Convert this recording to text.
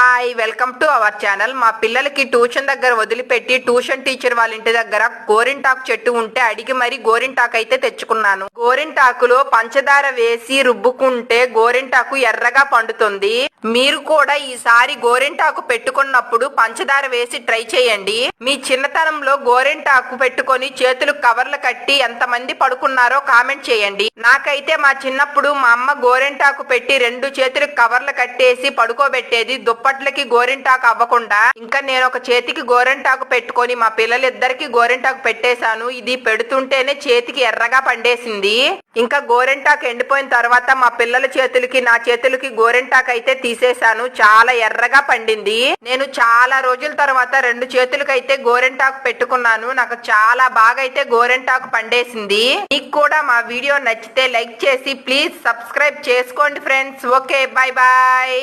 Hi welcome to our channel మా పిల్లలకి tuition దగ్గర వదిలిపెట్టి ట్యూషన్ టీచర్ వాళ్ళ ఇంటి దగ్గర గోరింటాకు చెట్టు ఉంటే అడిగి మరి గోరింటాకు అయితే తెచ్చుకున్నాను. గోరింటాకులో పంచదార వేసి రుబ్బుకుంటే గోరింటాకు ఎర్రగా పండుతుంది. మీరు కూడా ఈసారి గోరింటాకు పెట్టుకున్నప్పుడు పంచదార వేసి ట్రై చేయండి. మీ చిన్నతనంలో గోరింటాకు పెట్టుకొని చేతులు కవర్లు కట్టి ఎంతమంది పడుకున్నారో కామెంట్ చేయండి. నాకైతే మా చిన్నప్పుడు మా అమ్మ గోరింటాకు పెట్టి రెండు చేతులు కవర్లు కట్టేసి పడుకోబెట్టేది దుప్పట్లకి గోరింటాకు అవ్వకుండా ఇంకా నేను ఒక చేతికి గోరింటాకు పెట్టుకొని మా పిల్లలిద్దరికి గోరింటాకు పెట్టేశాను. ఇది పెడుతుంటేనే చేతికి ఎర్రగా పండేసింది. ఇంకా గోరింటాకు ఎండిపోయిన తర్వాత మా పిల్లల చేతులకి నా చేతులకి గోరింటాకు అయితే తీసేశాను. చాలా ఎర్రగా పండింది. నేను చాలా రోజుల తర్వాత రెండు చేతులకైతే అయితే గోరింటాకు పెట్టుకున్నాను. నాకు చాలా బాగా అయితే గోరింటాకు పండేసింది. మీకు కూడా మా వీడియో నచ్చితే లైక్ చేసి ప్లీజ్ సబ్స్క్రైబ్ చేసుకోండి ఫ్రెండ్స్. Okay bye bye